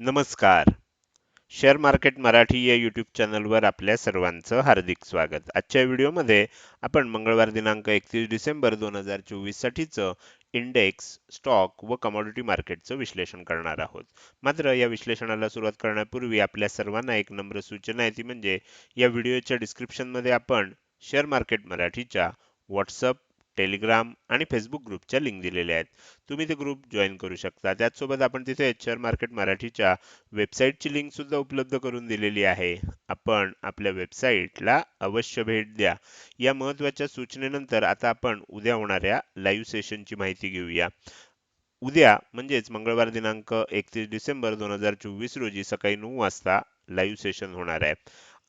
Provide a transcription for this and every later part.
नमस्कार. Share market Marathi या YouTube चॅनलवर आपल्या सर्वांचं हार्दिक स्वागत. आजच्या व्हिडिओमध्ये आपण मंगळवार दिनांक एकतीस डिसेंबर दोन हजार चोवीससाठीचं इंडेक्स स्टॉक व कमॉडिटी मार्केटचं विश्लेषण करणार आहोत. मात्र या विश्लेषणाला सुरुवात करण्यापूर्वी आपल्या सर्वांना एक नम्र सूचना आहे ती म्हणजे या व्हिडिओच्या डिस्क्रिप्शनमध्ये आपण शेअर मार्केट मराठीच्या व्हॉट्सअप टेलिग्राम आणि फेसबुक ग्रुपच्या लिंक दिलेल्या आहेत. तुम्ही ते ग्रुप जॉईन करू शकता. त्याचसोबत आपण तिथे शेअर मार्केट मराठीच्या वेबसाईटची लिंक सुद्धा उपलब्ध करून दिलेली आहे. आपण आपल्या वेबसाईटला अवश्य भेट द्या. या महत्त्वाच्या सूचनेनंतर आता आपण उद्या होणाऱ्या लाईव्ह सेशनची माहिती घेऊया. उद्या म्हणजेच मंगळवार दिनांक एकतीस डिसेंबर दोन हजार चोवीस रोजी सकाळी नऊ वाजता लाईव्ह सेशन होणार आहे.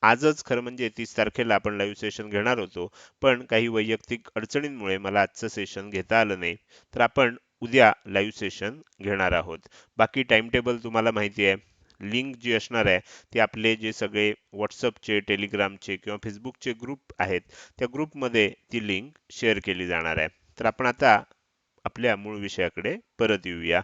आजच खरं म्हणजे तीस तारखेला आपण लाईव्ह सेशन घेणार होतो. पण काही वैयक्तिक अडचणींमुळे मला आजचं सेशन घेता आलं नाही. तर आपण उद्या लाईव्ह सेशन घेणार आहोत. बाकी टाइम टेबल तुम्हाला माहिती आहे. लिंक जी असणार आहे ते आपले जे सगळे व्हॉट्सअपचे टेलिग्रामचे किंवा फेसबुकचे ग्रुप आहेत त्या ग्रुपमध्ये ती लिंक शेअर केली जाणार आहे. तर आपण आता आपल्या मूळ विषयाकडे परत येऊया.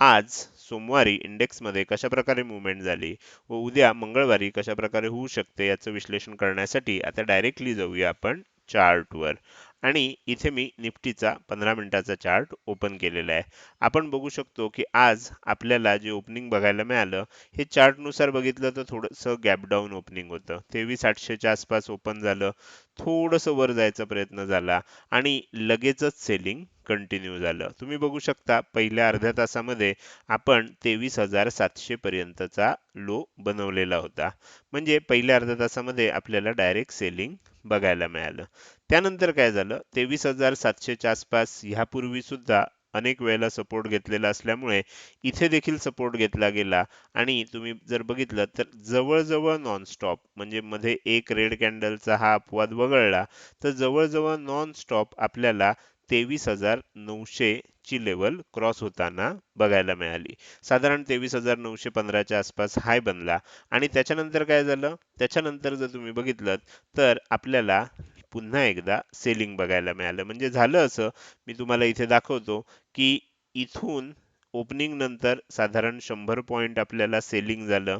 आज सोमवारी इंडेक्समध्ये कशाप्रकारे मुवमेंट झाली व उद्या मंगळवारी कशाप्रकारे होऊ शकते याचं विश्लेषण करण्यासाठी आता डायरेक्टली जाऊया आपण चार्टवर आणि इथे मी निफ्टीचा पंधरा मिनिटाचा चार्ट ओपन केलेला आहे. आपण बघू शकतो की आज आपल्याला जे ओपनिंग बघायला मिळालं हे चार्टनुसार बघितलं तर थोडंसं गॅपडाऊन ओपनिंग होतं. तेवीस आठशेच्या आसपास ओपन झालं थोडंसं वर जायचा प्रयत्न झाला आणि लगेचच सेलिंग कंटिन्यू झालं. तुम्ही बघू शकता पहिल्या अर्ध्या तासामध्ये आपण तेवीस हजार सातशे पर्यंतचा लो बनवलेला होता. म्हणजे पहिल्या अर्ध्या तासामध्ये आपल्याला डायरेक्ट सेलिंग बघायला मिळालं. त्यानंतर काय झालं? तेवीस हजार सातशेच्या आसपास ह्यापूर्वी सुद्धा अनेक वेळेला सपोर्ट घेतलेला असल्यामुळे इथे देखील सपोर्ट घेतला गेला. आणि तुम्ही जर बघितलं तर जवळजवळ नॉनस्टॉप म्हणजे मध्ये एक रेड कॅन्डलचा हा अपवाद वगळला तर जवळजवळ नॉन स्टॉप आपल्याला तेवीस हजार नऊशे ची लेवल क्रॉस होताना बघायला मिळाली. साधारण तेवीस हजार नऊशे पंधराच्या आसपास हाय बनला. आणि त्याच्यानंतर काय झालं? त्याच्यानंतर जर तुम्ही बघितलं तर आपल्याला पुन्हा एकदा सेलिंग बघायला मिळालं. म्हणजे झालं असं मी तुम्हाला इथे दाखवतो की इथून ओपनिंग नंतर साधारण शंभर पॉईंट आपल्याला सेलिंग झालं.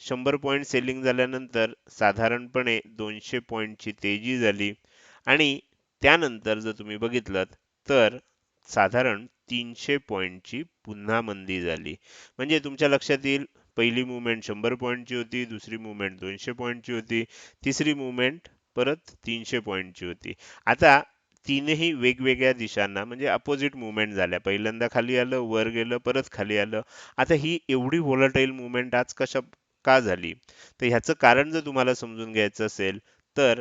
शंभर पॉईंट सेलिंग झाल्यानंतर साधारणपणे दोनशे पॉईंटची तेजी झाली. आणि त्यानंतर जर तुम्ही बघितलं तर साधारण तीनशे पॉईंटची पुन्हा मंदी झाली. म्हणजे तुमच्या लक्षात येईल पहिली मुवमेंट शंभर पॉईंटची होती दुसरी मुवमेंट दोनशे पॉईंटची होती तिसरी मुवमेंट परत तीनशे पॉईंटची होती. आता तीनही वेगवेगळ्या दिशांना म्हणजे अपोजिट मुवमेंट झाल्या. पहिल्यांदा खाली आलं वर गेलं परत खाली आलं. आता ही एवढी व्होलाटाईल मुवमेंट आज कशा का झाली? तर ह्याचं कारण जर तुम्हाला समजून घ्यायचं असेल तर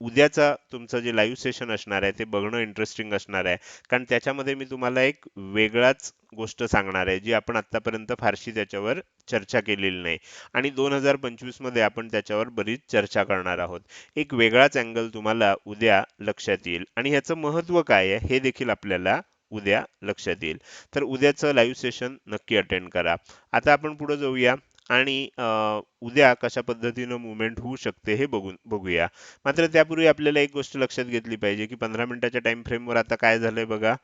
उद्याचा तुमचं जे लाईव्ह सेशन असणार आहे ते बघणं इंटरेस्टिंग असणार आहे. कारण त्याच्यामध्ये मी तुम्हाला एक वेगळाच गोष्ट सांगणार आहे जी आपण आतापर्यंत फारशी त्याच्यावर चर्चा केलेली नाही. आणि दोन हजार पंचवीसमध्ये आपण त्याच्यावर बरीच चर्चा करणार आहोत. एक वेगळाच अँगल तुम्हाला उद्या लक्षात येईल. आणि ह्याचं महत्त्व काय आहे हे देखील आपल्याला उद्या लक्षात येईल. तर उद्याचं लाईव्ह सेशन नक्की अटेंड करा. आता आपण पुढे जाऊया. आणि उद्या कशा पद्धतीनं मुवमेंट होऊ शकते हे बघून बघूया. मात्र त्यापूर्वी आपल्याला एक गोष्ट लक्षात घेतली पाहिजे की पंधरा मिनिटाच्या टाइम फ्रेमवर आता काय झालंय बघा.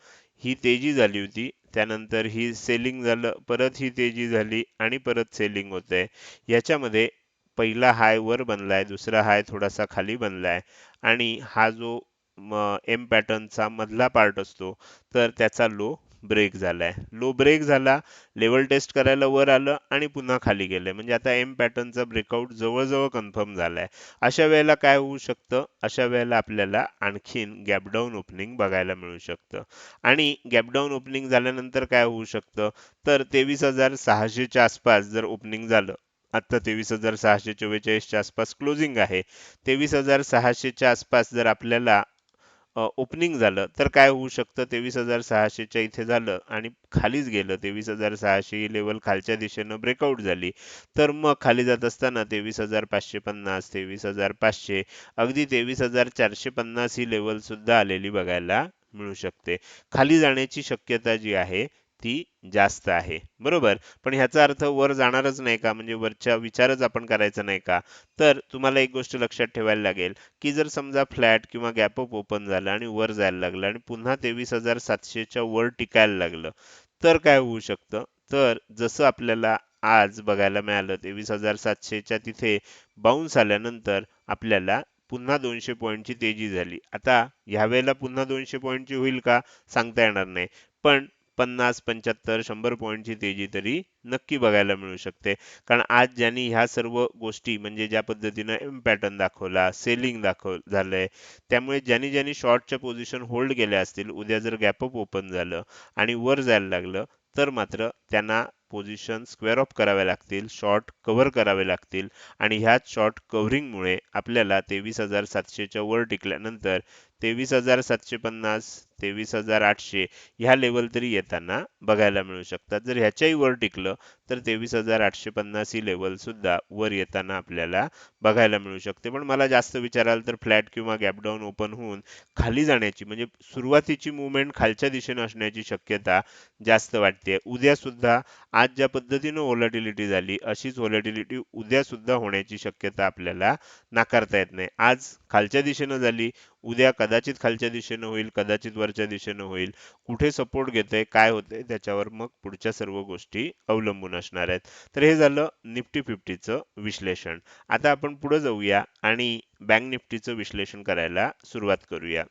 ही तेजी झाली होती. त्यानंतर ही सेलिंग झालं परत ही तेजी झाली आणि परत सेलिंग होत आहे याच्यामध्ये पहिला हाय वर बनलाय दुसरा हाय थोडासा खाली बनलाय. आणि हा जो एम पॅटर्नचा मधला पार्ट असतो तर त्याचा लो ब्रेक झालाय. लो ब्रेक झाला लेवल टेस्ट करायला वर आलं आणि पुन्हा खाली गेलंय म्हणजे आता एम पॅटर्नचा ब्रेकआउट जवळजवळ कन्फर्म झालाय. अशा वेळेला काय होऊ शकतं? अशा वेळेला आपल्याला आणखीन गॅपडाऊन ओपनिंग बघायला मिळू शकतं. आणि गॅपडाऊन ओपनिंग झाल्यानंतर काय होऊ शकतं? तर तेवीस हजार सहाशेच्या आसपास जर ओपनिंग झालं आता तेवीस हजार सहाशे चव्वेचाळीसच्या आसपास क्लोजिंग आहे. तेवीस हजार सहाशेच्या आसपास जर आपल्याला ओपनिंग झालं तर काय होऊ शकतं? तेवीस हजार सहाशेच्या इथे झालं आणि खालीच गेलं. तेवीस हजार सहाशे ही लेवल खालच्या दिशेनं ब्रेकआउट झाली. तर मग खाली जात असताना तेवीस हजार पाचशे पन्नास तेवीस हजार पाचशे अगदी तेवीस हजार चारशे पन्नास ही लेवल सुद्धा आलेली बघायला मिळू शकते. खाली जाण्याची शक्यता जी आहे ती जास्त आहे. बरोबर? पण ह्याचा अर्थ वर जाणारच नाही का? म्हणजे वरच्या विचारच आपण करायचा नाही का? तर तुम्हाला एक गोष्ट लक्षात ठेवायला लागेल की जर समजा फ्लॅट किंवा गॅप अप ओपन झालं आणि वर जायला लागलं आणि पुन्हा तेवीस हजार सातशेच्या वर टिकायला लागलं तर काय होऊ शकतं? तर जसं आपल्याला आज बघायला मिळालं तेवीस हजार सातशेच्या तिथे बाउन्स आल्यानंतर आपल्याला पुन्हा दोनशे पॉईंटची तेजी झाली. आता ह्यावेळेला पुन्हा दोनशे पॉईंटची होईल का? सांगता येणार नाही. पण पन्नास पंच्याहत्तर शंभर पॉईंटची तेजी तरी नक्की बघायला मिळू शकते. कारण आज ज्यांनी ह्या सर्व गोष्टी म्हणजे ज्या पद्धतीनं एम पॅटर्न दाखवला सेलिंग दाखव झालंय त्यामुळे ज्यांनी ज्यांनी शॉर्टच्या पोझिशन होल्ड केल्या असतील उद्या जर गॅपअप ओपन झालं आणि वर जायला लागलं तर मात्र त्यांना पोझिशन स्क्वेअर ऑफ कराव्या लागतील शॉर्ट कव्हर करावे लागतील आणि ह्याच शॉर्ट कव्हरिंगमुळे आपल्याला तेवीस हजार सातशेच्या वर टिकल्यानंतर तेवीस हजार सातशे पन्नास तेवीस हजार आठशे ह्या लेवल तरी येताना बघायला मिळू शकतात. जर ह्याच्याही वर टिकलं तर तेवीस हजार आठशे पन्नास ही लेवल सुद्धा वर येताना आपल्याला बघायला मिळू शकते. पण मला जास्त विचाराल तर फ्लॅट किंवा गॅपडाऊन ओपन होऊन खाली जाण्याची म्हणजे सुरुवातीची मुवमेंट खालच्या दिशेने असण्याची शक्यता जास्त वाटते. उद्या सुद्धा आज ज्या पद्धतीनं व्होलॅटिलिटी झाली अशीच व्होलॅटिलिटी उद्या सुद्धा होण्याची शक्यता आपल्याला नाकारता येत नाही. आज खालच्या दिशेनं झाली उद्या कदाचित खालच्या दिशेनं होईल कदाचित वर वरच्या दिशेनं होईल. कुठे सपोर्ट घेते काय होतंय त्याच्यावर मग पुढच्या सर्व गोष्टी अवलंबून असणार आहेत. तर हे झालं निफ्टी फिफ्टीचं विश्लेषण. आता आपण पुढे जाऊया आणि बँक निफ्टीचं विश्लेषण करायला सुरुवात करूया.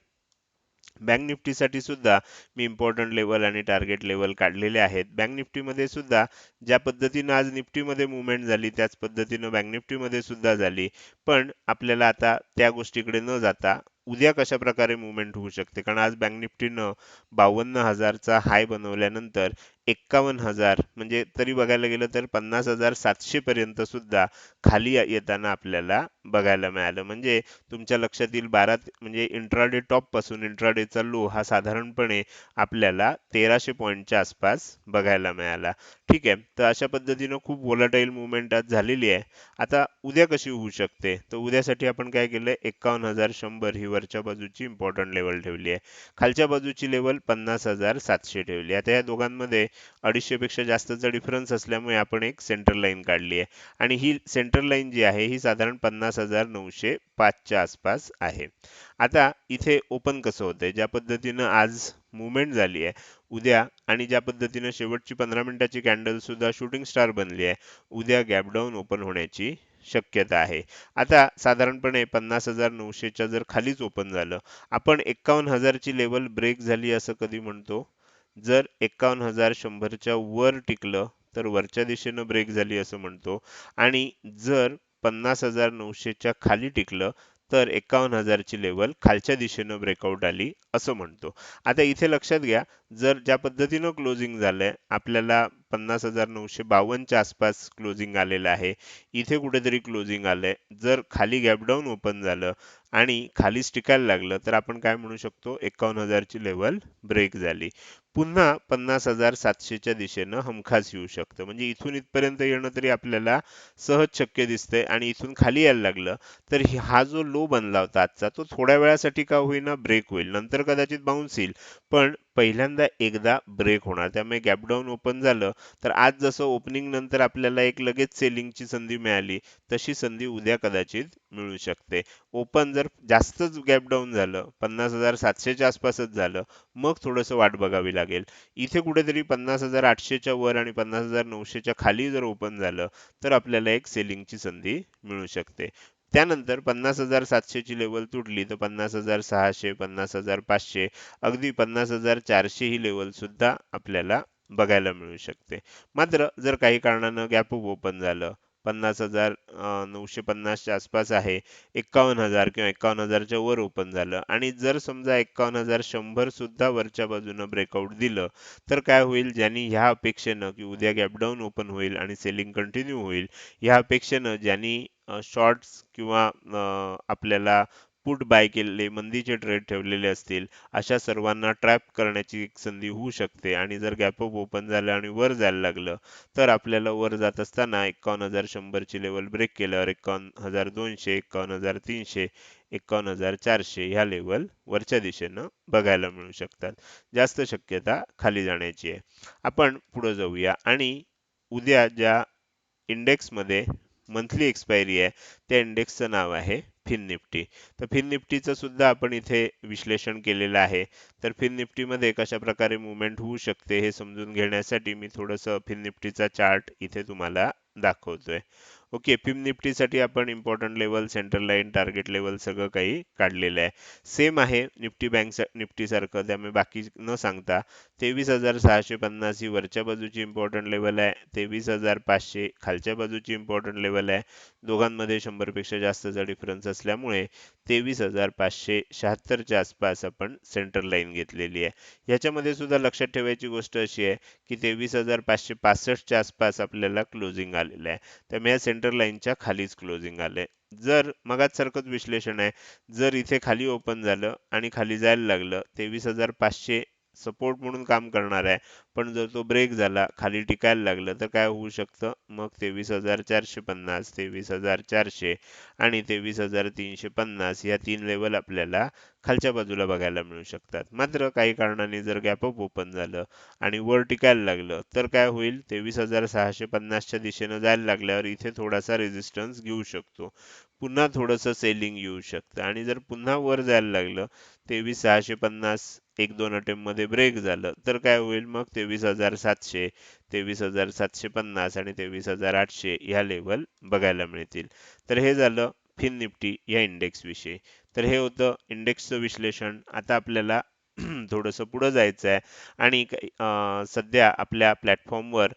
बँक निफ्टीसाठी सुद्धा मी इम्पॉर्टंट लेवल आणि टार्गेट लेवल काढलेले आहेत. बँक निफ्टीमध्ये सुद्धा ज्या पद्धतीनं आज निफ्टीमध्ये मुवमेंट झाली त्याच पद्धतीनं बँक निफ्टीमध्ये सुद्धा झाली. पण आपल्याला आता त्या गोष्टीकडे न जाता उद्या कशा प्रकारे मुवमेंट होऊ शकते? कारण आज बँक निफ्टीनं बावन्न हजारचा हाय बनवल्यानंतर एक्कावन्न हजार. म्हणजे तरी बघायला गेलं तर पन्नास हजार सातशे पर्यंत सुद्धा खाली येताना आपल्याला बघायला मिळालं. म्हणजे तुमच्या लक्षात येईल बारा म्हणजे इंट्राडे टॉपपासून इंट्राडेचा लो हा साधारणपणे आपल्याला तेराशे पॉईंटच्या आसपास बघायला मिळाला. ठीक आहे. तर अशा पद्धतीनं खूप वोलाटाईल मुवमेंट आज झालेली आहे. आता उद्या कशी होऊ शकते? तर उद्यासाठी आपण काय केलंय एक्कावन्न हजार शंभर ही वरच्या बाजूची इम्पॉर्टंट लेवल ठेवली आहे. खालच्या बाजूची लेवल पन्नास हजार सातशे ठेवली आता या दोघांमध्ये अडीचशेपेक्षा जास्तचा डिफरन्स असल्यामुळे आपण एक सेंटर लाईन काढली आहे. आणि ही सेंटर लाईन जी आहे ही साधारण पन्नास हजार नऊशे पाचच्या आसपास आहे. आता इथे ओपन कसं होतंय? ज्या पद्धतीनं आज मुवमेंट झाली आहे उद्या आणि ज्या पद्धतीनं शेवटची पंधरा मिनिटाची कॅन्डलसुद्धा शूटिंग स्टार बनली आहे उद्या गॅपडाऊन ओपन होण्याची शक्यता आहे. आता साधारणपणे पन्नास हजार नऊशेच्या जर खालीच ओपन झालं आपण एक्कावन्न हजारची लेवल ब्रेक झाली असं कधी म्हणतो? जर एकावन्न हजार शंभरच्या वर टिकलं तर वरच्या दिशेनं ब्रेक झाली असं म्हणतो. आणि जर पन्नास हजार नऊशेच्या खाली टिकलं तर एकावन्न हजारची लेवल खालच्या दिशेनं ब्रेकआउट आली. असं म्हणतो. आता इथे लक्षात घ्या जर ज्या पद्धतीनं क्लोजिंग झालंय आपल्याला पन्नास हजार नऊशे बावन्नच्या आसपास क्लोजिंग आलेलं आहे. इथे कुठेतरी क्लोजिंग आलंय. जर खाली गॅपडाऊन ओपन झालं आणि खाली स्टिकायला लागलं तर आपण काय म्हणू शकतो? एकावन्न हजारची लेवल ब्रेक झाली. पुन्हा पन्नास हजार सातशेच्या दिशेनं हमखास येऊ शकतं. म्हणजे इथून इथपर्यंत येणं तरी आपल्याला सहज शक्य दिसतंय आणि इथून खाली यायला लागलं तर हा जो लो बनला होता आजचा तो थोड्या वेळासाठी का होईना ब्रेक होईल. नंतर कदाचित बाउन्स येईल. पण पहिल्यांदा एकदा ब्रेक होणार. त्यामुळे गॅपडाऊन ओपन झालं तर आज जसं ओपनिंग नंतर आपल्याला एक लगेच सेलिंगची संधी मिळाली तशी संधी उद्या कदाचित मिळू शकते. ओपन जर जास्तच गॅपडाऊन झालं पन्नास हजार सातशेच्या आसपासच झालं मग थोडंसं वाट बघावी लागेल. इथे कुठेतरी पन्नास हजार आठशेच्या वर आणि पन्नास हजार नऊशेच्या खाली जर ओपन झालं तर आपल्याला एक सेलिंगची संधी मिळू शकते. त्यानंतर पन्नास हजार सातशेची लेवल तुटली तर पन्नास हजार सहाशे पन्नास हजार पाचशे अगदी पन्नास हजार चारशे ही लेवल सुद्धा आपल्याला बघायला मिळू शकते. मात्र जर काही कारणानं गॅप ओपन झालं पन्नास हजार नऊशे पन्नासच्या आसपास आहे. एक्कावन्न हजार किंवा एक्कावन्न हजारच्या वर ओपन झालं. आणि जर समजा एक्कावन्न हजार शंभर सुद्धा वरच्या बाजूनं ब्रेकआउट दिलं तर काय होईल? ज्यांनी ह्या अपेक्षेनं की उद्या गॅपडाऊन ओपन होईल आणि सेलिंग कंटिन्यू होईल ह्या अपेक्षेनं ज्यांनी शॉर्ट्स किंवा आपल्याला पुट बाय केलेले मंदीचे ट्रेड ठेवलेले असतील अशा सर्वांना ट्रॅप करण्याची एक संधी होऊ शकते. आणि जर गॅप अप ओपन झालं आणि वर जायला लागलं तर आपल्याला वर जात असताना एकावन्न हजार शंभरची लेवल ब्रेक केल्यावर एकावन्न हजार दोनशे एकावन्न हजार तीनशे एकावन्न हजार चारशे ह्या लेवल वरच्या दिशेनं बघायला मिळू शकतात. जास्त शक्यता खाली जाण्याची आहे. आपण पुढे जाऊया. आणि उद्या ज्या इंडेक्समध्ये मंथली एक्सपायरी आहे त्या इंडेक्सचं नाव आहे फिन निफ्टी तर फिन निफ्टीचं सुद्धा आपण इथे विश्लेषण केलेलं आहे. तर फिन निफ्टीमध्ये कशा प्रकारे मुवमेंट होऊ शकते हे समजून घेण्यासाठी मी थोडंसं फिन निफ्टीचा चार्ट इथे तुम्हाला दाखवतोय. ओके पिम निफ्टीसाठी आपण important level central line target level सगळं काही काढलेलं आहे. सेम आहे निफ्टी बँक निफ्टीसारखं त्यामुळे बाकी न सांगता तेवीस हजार सहाशे पन्नास ही वरच्या बाजूची इम्पॉर्टंट लेवल आहे. तेवीस हजार पाचशे खालच्या बाजूची इम्पॉर्टंट लेवल आहे. दोघांमध्ये शंभरपेक्षा जास्तचा डिफरन्स असल्यामुळे तेवीस हजार पाचशे शहात्तरच्या आसपास आपण सेंट्रल लाईन घेतलेली आहे. याच्यामध्ये सुद्धा लक्षात ठेवायची गोष्ट अशी आहे की तेवीस हजार पाचशे पासष्टच्या आसपास आपल्याला क्लोजिंग आलेलं आहे. त्यामुळे या सेंटर लाईनच्या खालीच क्लोजिंग आले जर मगाच सारखंच विश्लेषण आहे जर इथे खाली ओपन झालं आणि खाली जायला लागलं तेवीस हजार पाचशे सपोर्ट म्हणून काम करणार आहे पण जर तो ब्रेक झाला खाली टिकायला लागलं तर काय होऊ शकतं? मग तेवीस हजार चारशे पन्नास तेवीस हजार चारशे आणि तेवीस हजार तीनशे पन्नास या तीन लेवल आपल्याला खालच्या बाजूला बघायला मिळू शकतात. मात्र काही कारणाने जर गॅप अप ओपन झालं आणि वर टिकायला लागलं तर काय होईल? तेवीस हजार सहाशे पन्नासच्या दिशेनं जायला लागल्यावर इथे थोडासा रेजिस्टन्स घेऊ शकतो. पुन्हा थोडंसं सेलिंग येऊ शकतं. आणि जर पुन्हा वर जायला लागलं तेवीस सहाशे पन्नास एक दोन अटेम्प्टमध्ये ब्रेक झालं तर काय होईल? मग तेवीस हजार सातशे तेवीस हजार सातशे पन्नास आणि तेवीस हजार आठशे ह्या लेवल बघायला मिळतील. तर हे झालं फिन निफ्टी या इंडेक्स विषयी. तर हे होतं इंडेक्सचं विश्लेषण. आता आपल्याला थोडंसं पुढं जायचं आहे. आणि सध्या आपल्या प्लॅटफॉर्मवर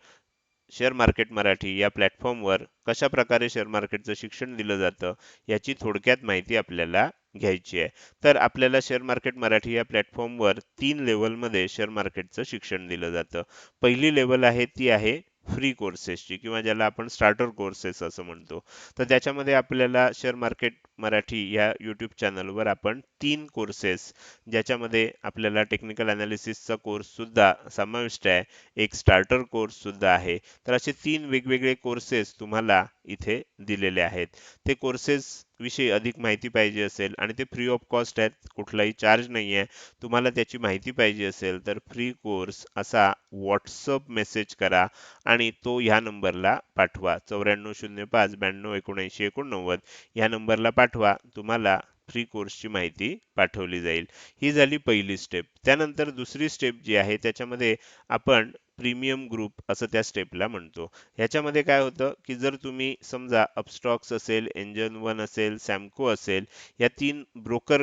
शेअर मार्केट मराठी या प्लॅटफॉर्मवर कशा प्रकारे शेअर मार्केटचं शिक्षण दिलं जातं याची थोडक्यात माहिती आपल्याला घ्यायची आहे. तर आपल्याला शेअर मार्केट मराठी या प्लॅटफॉर्मवर तीन लेवलमध्ये शेअर मार्केटचं शिक्षण दिलं जातं. पहिली लेवल आहे ती आहे फ्री कोर्सेसची किंवा ज्याला आपण स्टार्टर कोर्सेस असं म्हणतो. तर त्याच्यामध्ये आपल्याला शेअर मार्केट मराठी या यूट्यूब चॅनलवर आपण तीन कोर्सेस ज्याच्यामध्ये आपल्याला टेक्निकल अनालिसिसचा कोर्स सुद्धा समाविष्ट आहे. एक स्टार्टर कोर्स सुद्धा आहे. तर असे तीन वेगवेगळे कोर्सेस तुम्हाला इथे दिलेले आहेत. ते कोर्सेस विषयी अधिक माहिती पाहिजे असेल आणि ते फ्री ऑफ कॉस्ट आहेत कुठलाही चार्ज नाही आहे तुम्हाला त्याची माहिती पाहिजे असेल तर फ्री कोर्स असा व्हॉट्सअप मेसेज करा आणि तो ह्या नंबरला पाठवा. चौऱ्याण्णव शून्य पाच ब्याण्णव एकोणऐंशी एकोणनव्वद ह्या नंबरला पाठवा. तुम्हाला फ्री कोर्सची माहिती पाठवली जाईल. ही झाली पहिली स्टेप त्यानंतर दुसरी स्टेप जी आहे त्याच्यामध्ये आपण प्रीमियम ग्रुप असं त्या स्टेपला म्हणतो. ह्याच्यामध्ये काय होतं की जर तुम्ही समजा अपस्टॉक्स असेल एंजन वन असेल सॅमको असेल या तीन ब्रोकर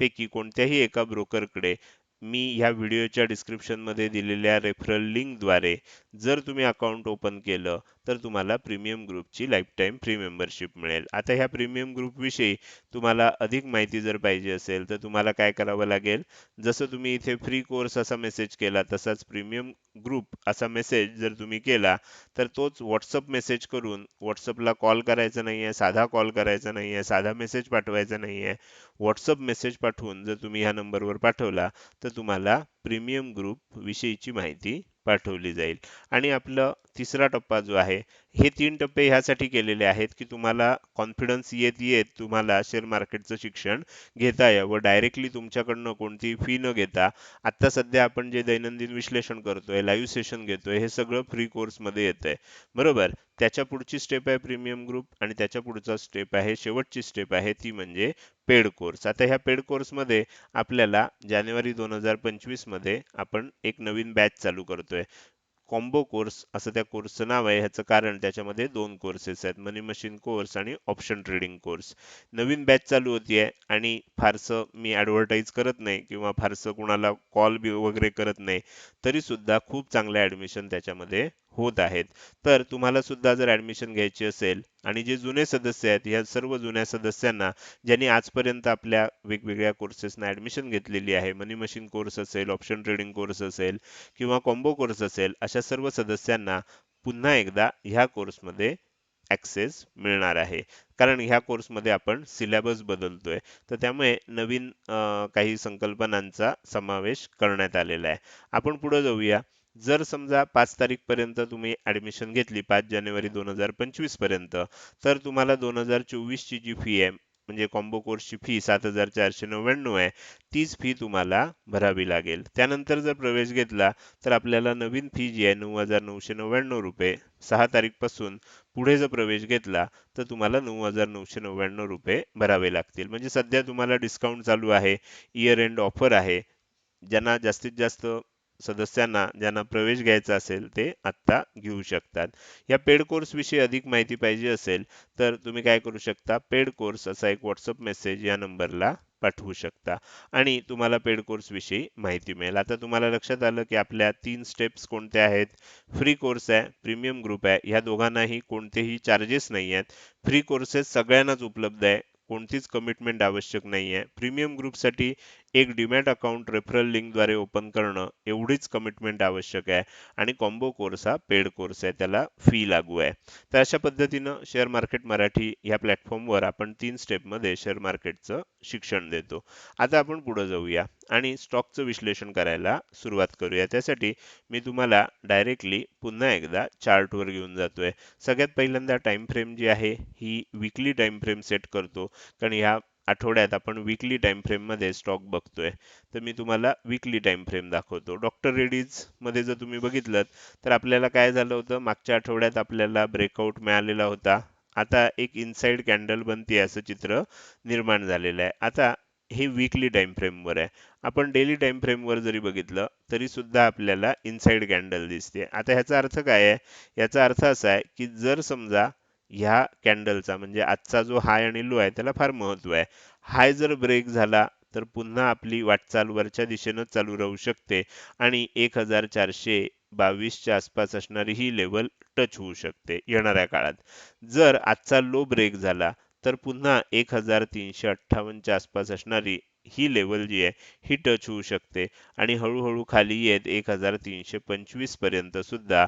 पैकी कोणत्याही एका ब्रोकरकडे मी ह्या व्हिडिओच्या डिस्क्रिप्शनमध्ये दिलेल्या रेफरल लिंकद्वारे जर तुम्ही अकाउंट ओपन केलं तर तुम्हाला प्रीमियम ग्रुपची लाईफ टाईम फ्री मेंबरशिप मिळेल. आता ह्या प्रीमियम ग्रुपविषयी तुम्हाला अधिक माहिती जर पाहिजे असेल तर तुम्हाला काय करावं लागेल? जसं तुम्ही इथे फ्री कोर्स असा मेसेज केला तसाच प्रीमियम ग्रुप असा मेसेज जर तुम्ही केला तर तोच व्हॉट्सअप मेसेज करून व्हॉट्सअपला कॉल करायचा नाही आहे साधा कॉल करायचा नाही आहे साधा मेसेज पाठवायचा नाही आहे व्हॉट्सअप मेसेज पाठवून जर तुम्ही ह्या नंबरवर पाठवला तर तुम्हाला प्रीमियम ग्रुप विषयीची माहिती पाठवली जाईल. आणि आपलं तिसरा टप्पा जो आहे हे तीन टप्पे ह्यासाठी केलेले आहेत की तुम्हाला कॉन्फिडन्स येत येत तुम्हाला शेअर मार्केटचं शिक्षण घेता यावं. डायरेक्टली तुमच्याकडनं कोणतीही फी न घेता. आता सध्या आपण जे दैनंदिन विश्लेषण करतोय लाईव्ह सेशन घेतोय हे सगळं फ्री कोर्समध्ये येतंय. बरोबर? त्याच्या पुढची स्टेप आहे प्रीमियम ग्रुप आणि त्याच्या पुढचा स्टेप आहे शेवटची स्टेप आहे ती म्हणजे पेड कोर्स आता ह्या पेड कोर्समध्ये आपल्याला जानेवारी दोन हजार पंचवीसमध्ये आपण एक नवीन बॅच चालू करतोय. कॉम्बो कोर्स असं त्या कोर्सचं नाव आहे. ह्याचं कारण त्याच्यामध्ये दोन कोर्सेस आहेत. मनी मशीन कोर्स आणि ऑप्शन ट्रेडिंग कोर्स नवीन बॅच चालू होती आहे आणि फारसं मी ॲडव्हर्टाईज करत नाही किंवा फारसं कुणाला कॉल बी वगैरे करत नाही. तरी सुद्धा खूप चांगलं ॲडमिशन त्याच्यामध्ये होत आहेत. तर तुम्हाला सुद्धा जर ऍडमिशन घ्यायची असेल आणि जे जुने सदस्य आहेत या सर्व जुन्या सदस्यांना ज्यांनी आजपर्यंत आपल्या वेगवेगळ्या कोर्सेसना ऍडमिशन घेतलेली आहे मनी मशीन कोर्स असेल ऑप्शन ट्रेडिंग कोर्स असेल किंवा कॉम्बो कोर्स असेल अशा सर्व सदस्यांना पुन्हा एकदा ह्या कोर्समध्ये ऍक्सेस मिळणार आहे. कारण ह्या कोर्समध्ये आपण सिलेबस बदलतोय. तर त्यामुळे नवीन काही संकल्पनांचा समावेश करण्यात आलेला आहे. आपण पुढे जाऊया. जर समजा पाच तारीख पर्यंत तुम्ही ऍडमिशन घेतली पाच जानेवारी दोन हजार पंचवीसपर्यंत तर तुम्हाला दोन हजार चोवीस ची जी फी आहे म्हणजे कॉम्बो कोर्सची फी सात हजार चारशे नव्याण्णव आहे तीच फी तुम्हाला भरावी लागेल. त्यानंतर जर प्रवेश घेतला तर आपल्याला नवीन फी जी आहे नऊ हजार नऊशे नव्याण्णव रुपये सहा तारीखपासून पुढे जर प्रवेश घेतला तर तुम्हाला नऊ हजार नऊशे नव्याण्णव रुपये भरावे लागतील. म्हणजे सध्या तुम्हाला डिस्काउंट चालू आहे इयर एंड ऑफर आहे ज्यांना जास्तीत जास्त सदस्यांना ज्यांना प्रवेश घ्यायचा असेल ते आत्ता घेऊ शकतात. या पेड कोर्स विषयी अधिक माहिती पाहिजे असेल तर तुम्ही काय करू शकता? पेड कोर्स असा एक व्हॉट्सअप मेसेज या नंबरला पाठवू शकता आणि तुम्हाला पेड कोर्सविषयी माहिती मिळेल. आता तुम्हाला लक्षात आलं की आपल्या तीन स्टेप्स कोणत्या आहेत? फ्री कोर्स आहे प्रीमियम ग्रुप आहे. ह्या दोघांनाही कोणतेही चार्जेस नाही आहेत फ्री कोर्सेस सगळ्यांनाच उपलब्ध आहे. कोणतीच कमिटमेंट आवश्यक नाही आहे प्रीमियम ग्रुपसाठी एक डीमॅट अकाउंट रेफरल लिंकद्वारे ओपन करणं एवढीच कमिटमेंट आवश्यक आहे. आणि कॉम्बो कोर्स हा पेड कोर्स आहे. त्याला फी लागू आहे. तर अशा पद्धतीनं शेअर मार्केट मराठी ह्या प्लॅटफॉर्मवर आपण तीन स्टेपमध्ये शेअर मार्केटचं शिक्षण देतो. आता आपण पुढे जाऊया आणि स्टॉकचं विश्लेषण करायला सुरुवात करूया. त्यासाठी मी तुम्हाला डायरेक्टली पुन्हा एकदा चार्टवर घेऊन जातोय. सगळ्यात पहिल्यांदा टाइम फ्रेम जी आहे ही विकली टाइम फ्रेम सेट करतो. कारण ह्या आठवड्यात आपण विकली टाइम फ्रेममध्ये स्टॉक बघतोय. तर मी तुम्हाला विकली टाइम फ्रेम दाखवतो. डॉक्टर रेडीजमध्ये जर तुम्ही बघितलं तर आपल्याला काय झालं होतं? मागच्या आठवड्यात आपल्याला ब्रेकआउट मिळालेला होता. आता एक इनसाइड कॅन्डल बनते असं चित्र निर्माण झालेलं आहे. आता हे विकली टाइम फ्रेमवर आहे. आपण डेली टाइम फ्रेमवर जरी बघितलं तरी सुद्धा आपल्याला इनसाइड कॅन्डल दिसते आता ह्याचा अर्थ काय आहे? याचा अर्थ असा आहे की जर समजा ह्या कॅन्डलचा म्हणजे आजचा जो हाय आणि लो आहे त्याला फार महत्त्व आहे. हाय जर ब्रेक झाला तर पुन्हा आपली वाटचाल वरच्या दिशेनं चालू राहू शकते. आणि एक हजार चारशे बावीसच्या आसपास असणारी ही लेवल टच होऊ शकते येणाऱ्या काळात. जर आजचा लो ब्रेक झाला तर पुन्हा एक हजार तीनशे अठ्ठावन्नच्या आसपास असणारी ही लेवल जी आहे ही टच होऊ शकते. आणि हळूहळू खाली येत एक हजार तीनशे पंचवीसपर्यंत सुद्धा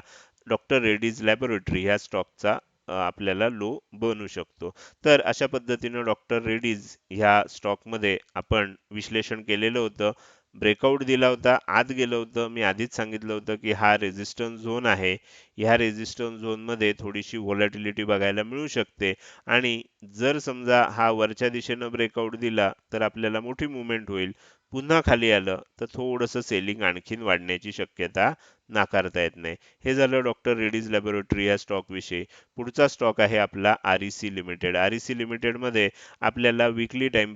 डॉक्टर रेड्डीज लॅबोरेटरी ह्या स्टॉकचा आपल्याला लो बनू शकतो. तर अशा पद्धतीनं डॉक्टर रेडीज ह्या स्टॉकमध्ये आपण विश्लेषण केलेलं होतं. ब्रेकआउट दिला होता आत गेलं होतं. मी आधीच सांगितलं होतं की हा रेझिस्टन्स झोन आहे. ह्या रेझिस्टन्स झोनमध्ये थोडीशी व्हॉलॅटिलिटी बघायला मिळू शकते. आणि जर समजा हा वरच्या दिशेनं ब्रेकआउट दिला तर आपल्याला मोठी मुवमेंट होईल. पुन्हा खाली आलं तर थोडंसं सेलिंग आणखीन वाढण्याची शक्यता नाकारता येत नाही. हे झालं डॉक्टर रेडीज लॅबोरेटरी या स्टॉक विषयी. पुढचा स्टॉक आहे आपला R E C limited R E C लिमिटेडमध्ये आपल्याला विकली टाइम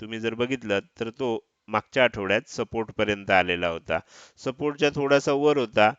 तुम्ही जर बघितलं तर तो मागच्या आठवड्यात सपोर्ट पर्यंत आलेला होता. सपोर्टच्या थोडासा वर होता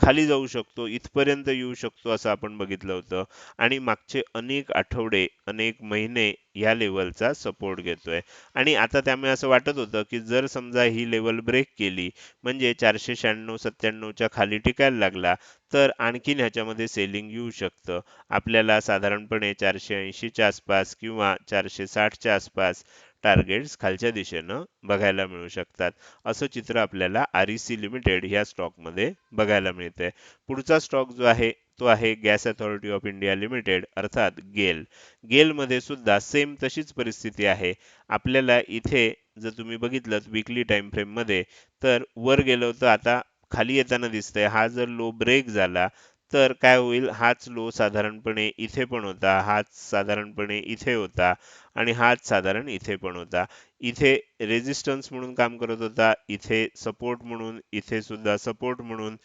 खाली जाऊ शकतो इथपर्यंत येऊ शकतो असं आपण बघितलं होतं. आणि मागचे अनेक आठवडे अनेक महिने या लेवलचा सपोर्ट घेतोय. आणि आता त्यामुळे असं वाटत होतं की जर समजा ही लेवल ब्रेक केली म्हणजे चारशे शहाण्णव सत्त्याण्णवच्या खाली टिकायला लागला तर आणखीन ह्याच्यामध्ये सेलिंग येऊ शकतं. आपल्याला साधारणपणे चारशे ऐंशीच्या आसपास किंवा चारशे साठच्या आसपास टार्गेट्स खालच्या दिशेनं बघायला मिळू शकतात. असं चित्र आपल्याला आर सी लिमिटेड ह्या स्टॉकमध्ये बघायला मिळते पुढचा स्टॉक जो आहे तो आहे gas authority of India limited अर्थात गेल गेलमध्ये सुद्धा सेम तशीच परिस्थिती आहे. आपल्याला इथे जर तुम्ही बघितलं विकली टाइम फ्रेममध्ये तर वर गेलं होतं आता खाली येताना दिसतंय. हा जर लो ब्रेक झाला तर काय होईल? हाच लो साधारणपणे इथे पण होता हाच साधारणपणे इथे होता आणि हाच साधारण इथे पण होता. इथे रेजिस्टन्स म्हणून काम करत होता इथे सपोर्ट म्हणून इथे सुद्धा सपोर्ट म्हणून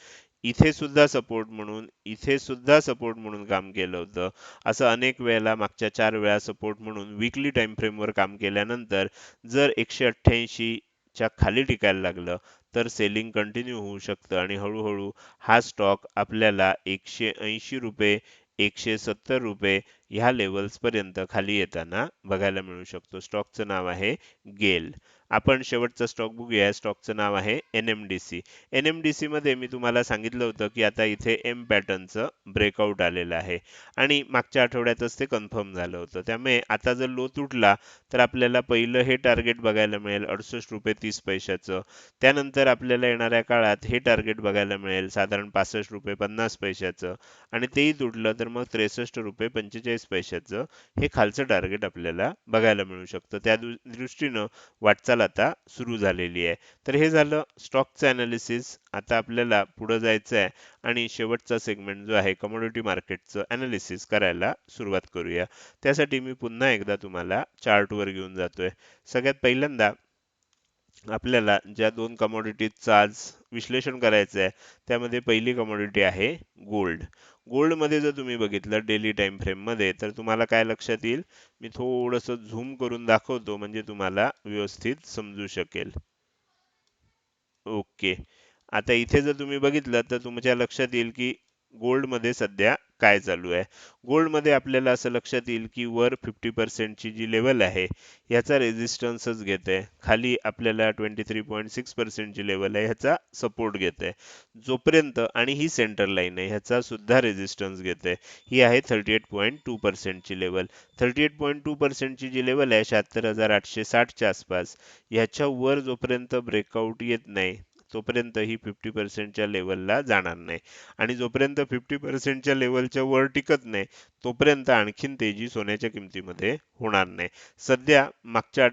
इथे सुद्धा सपोर्ट म्हणून इथे सुद्धा सपोर्ट म्हणून काम केलं होतं. असं अनेक वेळेला मागच्या चार वेळा सपोर्ट म्हणून विकली टाइम फ्रेमवर काम केल्यानंतर जर एकशे अठ्ठ्याऐंशी च्या खाली टिकायला लागलं तर सेलिंग कंटिन्यू होऊ शकतं. आणि हळूहळू हा स्टॉक आपल्याला एकशे ऐंशी रुपये एकशे सत्तर रुपये ह्या लेवल्स पर्यंत खाली येताना बघायला मिळू शकतो. स्टॉकचं नाव आहे गेल आपण शेवटचा स्टॉक बघूया. स्टॉकचं नाव आहे N M D C N M D सीमध्ये मी तुम्हाला सांगितलं होतं की आता इथे एम पॅटर्नचं ब्रेकआउट आलेलं आहे. आणि मागच्या आठवड्यातच ते कन्फर्म झालं होतं. त्यामुळे आता जर लो तुटला तर आपल्याला पहिलं हे टार्गेट बघायला मिळेल अडुसष्ट रुपये तीस पैशाचं. त्यानंतर आपल्याला येणाऱ्या काळात हे टार्गेट बघायला मिळेल साधारण पासष्ट रुपये पन्नास पैशाचं. आणि तेही तुटलं तर मग त्रेसष्ट रुपये पंचेचाळीस चाळीस पैशाचं हे खालचं टार्गेट आपल्याला बघायला मिळू शकतं. त्या दृष्टीनं वाटचाल आता सुरू झालेली आहे. तर हे झालं स्टॉकचं अनालिसिस आता आपल्याला पुढे जायचं आहे आणि शेवटचा सेगमेंट जो आहे कमोडिटी मार्केटचं अनालिसिस करायला सुरुवात करूया. त्यासाठी मी पुन्हा एकदा तुम्हाला चार्टवर घेऊन जातोय. सगळ्यात पहिल्यांदा आपल्याला ज्या दोन कमोडिटीजचं आज विश्लेषण करायचं आहे त्यामध्ये पहिली कमोडिटी आहे गोल्ड गोल्डमध्ये जर तुम्ही बघितलं डेली टाइम फ्रेममध्ये तर तुम्हाला काय लक्षात येईल? मी थोडंसं झूम करून दाखवतो म्हणजे तुम्हाला व्यवस्थित समजू शकेल. ओके आता इथे जर तुम्ही बघितलं तर तुमच्या लक्षात येईल की गोल्डमध्ये सध्या काय चालू आहे? गोल्डमध्ये आपल्याला असं लक्षात येईल की वर फिफ्टी पर्सेंटची जी लेवल आहे ह्याचा रेझिस्टन्सच घेत आहे खाली आपल्याला ट्वेंटी थ्री पॉईंट सिक्स पर्सेंटची लेवल आहे ह्याचा सपोर्ट घेत आहे जोपर्यंत आणि ही सेंटर लाईन आहे ह्याचा सुद्धा रेझिस्टन्स घेत आहे ही आहे thirty eight point two पर्सेंटची level thirty eight point two पर्सेंटची जी लेवल आहे शहात्तर हजार आठशे साठच्या आसपास. ह्याच्या वर जोपर्यंत ब्रेकआउट येत नाही तोपर्यंत ही फिफ्टी पर्सेंटच्या लेवलला जाणार नाही. आणि जोपर्यंत फिफ्टी पर्सेंटच्या लेवलच्या वर टिकत नाही तोपर्यंत आणखीन तेजी सोन्याच्या किमतीमध्ये होणार नाही. सध्या मागच्या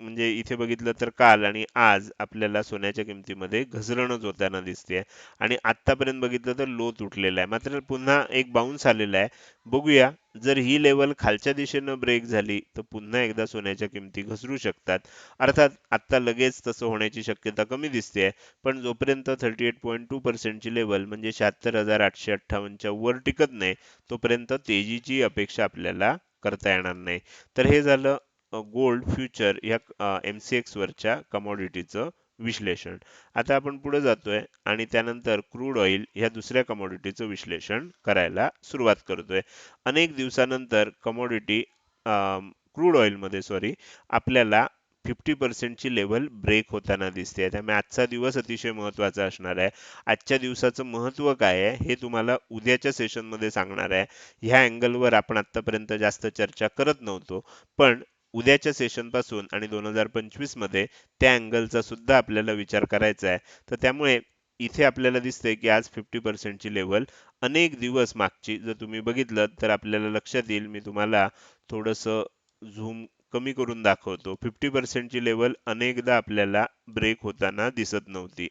म्हणजे इथे बघितलं तर काल आणि आज आपल्याला सोन्याच्या किमतीमध्ये घसरणच होताना दिसते आणि आतापर्यंत बघितलं तर लो तुटलेला आहे. मात्र पुन्हा एक बाउन्स आलेला आहे. बघूया जर ही लेवल खालच्या दिशेनं ब्रेक झाली तर पुन्हा एकदा सोन्याच्या किमती घसरू शकतात. अर्थात आत्ता लगेच तसं होण्याची शक्यता कमी दिसते पण जोपर्यंत थर्टी एट पॉईंट टू पर्सेंटची लेवल म्हणजे शहात्तर हजार आठशे अठ्ठावन्नच्या वर टिकत नाही तोपर्यंत तेजीची अपेक्षा आपल्याला करता येणार नाही. तर हे झालं गोल्ड फ्युचर या एम सी एक्स वरच्या कमॉडिटीचं विश्लेषण. आता आपण पुढे जातोय आणि त्यानंतर क्रूड ऑइल ह्या दुसऱ्या कमॉडिटीचं विश्लेषण करायला सुरुवात करतोय. अनेक दिवसानंतर कमॉडिटी क्रूड ऑइलमध्ये सॉरी आपल्याला फिफ्टी पर्सेंटची लेवल ब्रेक होताना दिसते. त्यामुळे आजचा दिवस अतिशय महत्त्वाचा असणार आहे. आजच्या दिवसाचं महत्त्व काय आहे हे तुम्हाला उद्याच्या सेशनमध्ये सांगणार आहे. ह्या अँगलवर आपण आतापर्यंत जास्त चर्चा करत नव्हतो. पण उद्याच्या सेशनपासून आणि दोन हजार पंचवीसमध्ये त्या अँगलचा सुद्धा आपल्याला विचार करायचा आहे. तर त्यामुळे इथे आपल्याला दिसतंय की आज फिफ्टी पर्सेंटची लेवल अनेक दिवस मागची जर तुम्ही बघितलं तर आपल्याला लक्षात येईल मी तुम्हाला थोडंसं झूम कमी करून दाखवतो. फिफ्टी पर्सेंटची लेवल अनेकदा आपल्याला ब्रेक होताना दिसत नव्हती.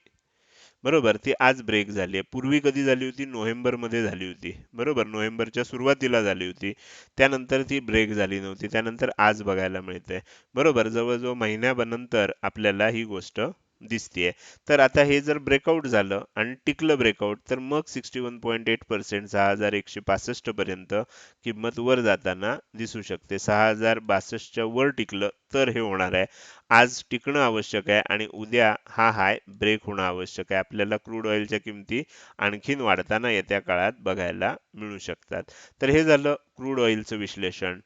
बरोबर ती आज ब्रेक झाली आहे. पूर्वी कधी झाली होती? नोव्हेंबरमध्ये झाली होती. बरोबर नोव्हेंबरच्या सुरुवातीला झाली होती. त्यानंतर ती ब्रेक झाली नव्हती. त्यानंतर आज बघायला मिळते बरोबर जवळजवळ महिन्यानंतर आपल्याला ही गोष्ट दिसतीये. तर आता हे जर ब्रेकआउट झालं आणि टिकलं ब्रेकआउट तर मग sixty one point eight percent सहा हजार एकशे पासष्ट पर्यंत किंमत वर जाताना दिसू शकते. सहा हजार बासष्टच्या वर टिकलं तर हे होणार आहे. आज टिकणं आवश्यक आहे आणि उद्या हा हाय ब्रेक होणं आवश्यक आहे. आपल्याला क्रूड ऑइलच्या किमती आणखीन वाढताना येत्या काळात बघायला मिळू शकतात. तर हे झालं क्रूड ऑइलचं विश्लेषण.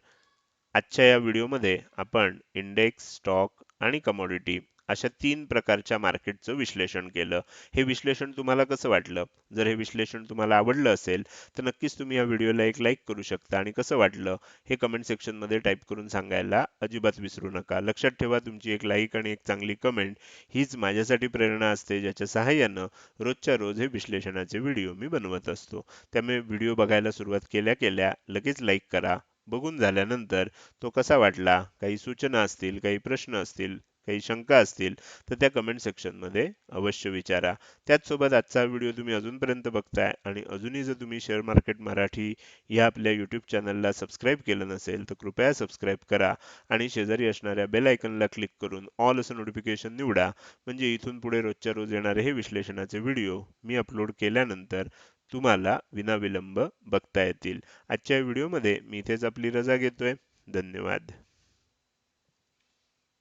आजच्या या व्हिडिओमध्ये आपण इंडेक्स स्टॉक आणि कमोडिटी अशा तीन प्रकारच्या मार्केटचं विश्लेषण केलं. हे विश्लेषण तुम्हाला कसं वाटलं? जर हे विश्लेषण तुम्हाला आवडलं असेल तर नक्कीच तुम्ही या व्हिडिओला एक लाईक करू शकता. आणि कसं वाटलं? हे कमेंट सेक्शनमध्ये टाईप करून सांगायला अजिबात विसरू नका. लक्षात ठेवा तुमची एक लाईक आणि एक चांगली कमेंट हीच माझ्यासाठी प्रेरणा असते ज्याच्या सहाय्यानं रोजच्या रोज हे विश्लेषणाचे व्हिडिओ मी बनवत असतो. त्यामुळे व्हिडिओ बघायला सुरुवात केल्या केल्या लगेच लाईक करा. बघून झाल्यानंतर तो कसा वाटला? काही सूचना असतील काही प्रश्न असतील काही शंका असतील तर त्या कमेंट सेक्शनमध्ये अवश्य विचारा. त्याचसोबत आजचा व्हिडिओ तुम्ही अजूनपर्यंत बघताय आणि अजूनही जर तुम्ही शेअर मार्केट मराठी या आपल्या यूट्यूब चॅनलला सबस्क्राईब केलं नसेल तर कृपया सबस्क्राईब करा आणि शेजारी असणाऱ्या बेल आयकनला क्लिक करून ऑल असं नोटिफिकेशन निवडा. म्हणजे इथून पुढे रोजच्या रोज येणारे हे विश्लेषणाचे व्हिडिओ मी अपलोड केल्यानंतर तुम्हाला विनाविलंब बघता येतील. आजच्या व्हिडिओमध्ये मी इथेच आपली रजा घेतोय. धन्यवाद.